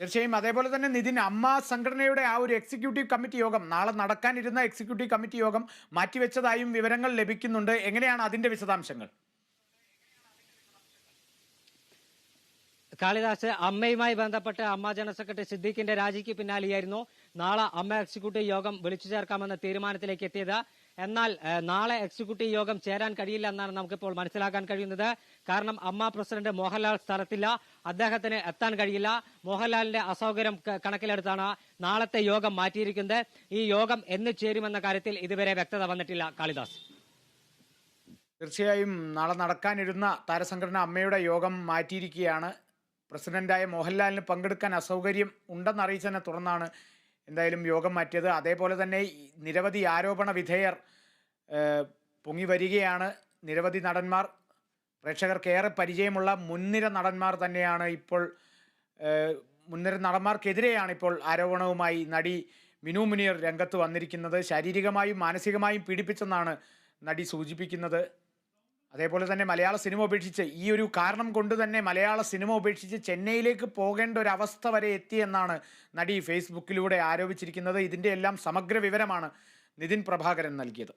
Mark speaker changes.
Speaker 1: തീർച്ചയായും അതേപോലെ തന്നെ നിതിൻ അമ്മ സംഘടനയുടെ ആ ഒരു എക്സിക്യൂട്ടീവ് കമ്മിറ്റി യോഗം നാളെ നടക്കാനിരുന്ന എക്സിക്യൂട്ടീവ് കമ്മിറ്റി യോഗം മാറ്റിവെച്ചതായും വിവരങ്ങൾ ലഭിക്കുന്നുണ്ട്. എങ്ങനെയാണ് അതിന്റെ വിശദാംശങ്ങൾ?
Speaker 2: കാളിദാസ് അമ്മയുമായി ബന്ധപ്പെട്ട് അമ്മ ജനറൽ സെക്രട്ടറി സിദ്ദീഖിന്റെ രാജിക്ക് പിന്നാലെയായിരുന്നു നാളെ അമ്മ എക്സിക്യൂട്ടീവ് യോഗം വിളിച്ചു ചേർക്കാമെന്ന തീരുമാനത്തിലേക്ക് എത്തിയത്. എന്നാൽ നാളെ എക്സിക്യൂട്ടീവ് യോഗം ചേരാൻ കഴിയില്ല എന്നാണ് നമുക്കിപ്പോൾ മനസ്സിലാക്കാൻ കഴിയുന്നത്. കാരണം അമ്മ പ്രസിഡന്റ് മോഹൻലാൽ സ്ഥലത്തില്ല. അദ്ദേഹത്തിന് എത്താൻ കഴിയില്ല. മോഹൻലാലിന്റെ അസൗകര്യം കണക്കിലെടുത്താണ് നാളത്തെ യോഗം മാറ്റിയിരിക്കുന്നത്. ഈ യോഗം എന്ന് ചേരുമെന്ന കാര്യത്തിൽ ഇതുവരെ വ്യക്തത വന്നിട്ടില്ല കാളിദാസ്.
Speaker 1: തീർച്ചയായും നാളെ നടക്കാനിരുന്ന താരസംഘടന അമ്മയുടെ യോഗം മാറ്റിയിരിക്കുകയാണ്. പ്രസിഡന്റായ മോഹൻലാലിന് പങ്കെടുക്കാൻ അസൗകര്യം ഉണ്ടെന്ന് അറിയിച്ചതിനെ തുടർന്നാണ് എന്തായാലും യോഗം മാറ്റിയത്. അതേപോലെ തന്നെ നിരവധി ആരോപണ വിധേയർ പൊങ്ങി വരികയാണ് നിരവധി നടന്മാർ. പ്രേക്ഷകർക്കേറെ പരിചയമുള്ള മുൻനിര നടന്മാർ തന്നെയാണ് ഇപ്പോൾ മുൻനിര നടന്മാർക്കെതിരെയാണ് ഇപ്പോൾ ആരോപണവുമായി നടി മിനു മുനിയർ രംഗത്ത് വന്നിരിക്കുന്നത്. ശാരീരികമായും മാനസികമായും പീഡിപ്പിച്ചെന്നാണ് നടി സൂചിപ്പിക്കുന്നത്. അതേപോലെ തന്നെ മലയാള സിനിമ ഉപേക്ഷിച്ച് ഈ ഒരു കാരണം കൊണ്ട് തന്നെ മലയാള സിനിമ ഉപേക്ഷിച്ച് ചെന്നൈയിലേക്ക് പോകേണ്ട ഒരു അവസ്ഥ വരെ എത്തിയെന്നാണ് നടി ഫേസ്ബുക്കിലൂടെ ആരോപിച്ചിരിക്കുന്നത്. ഇതിന്റെ എല്ലാം സമഗ്ര വിവരമാണ് നിതിൻ പ്രഭാകരൻ നൽകിയത്.